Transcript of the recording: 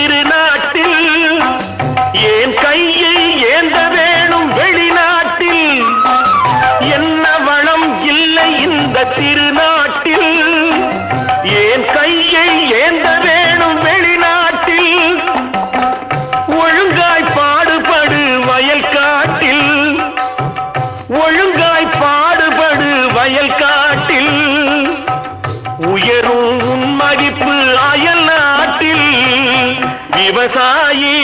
திருநாட்டில். ஏன் கையை ஏந்த வேணும் வெளிநாட்டில்? என்ன வளம் இல்லை இந்த திருநாட்டில்? ஏன் கையை ஏந்த விவசாயி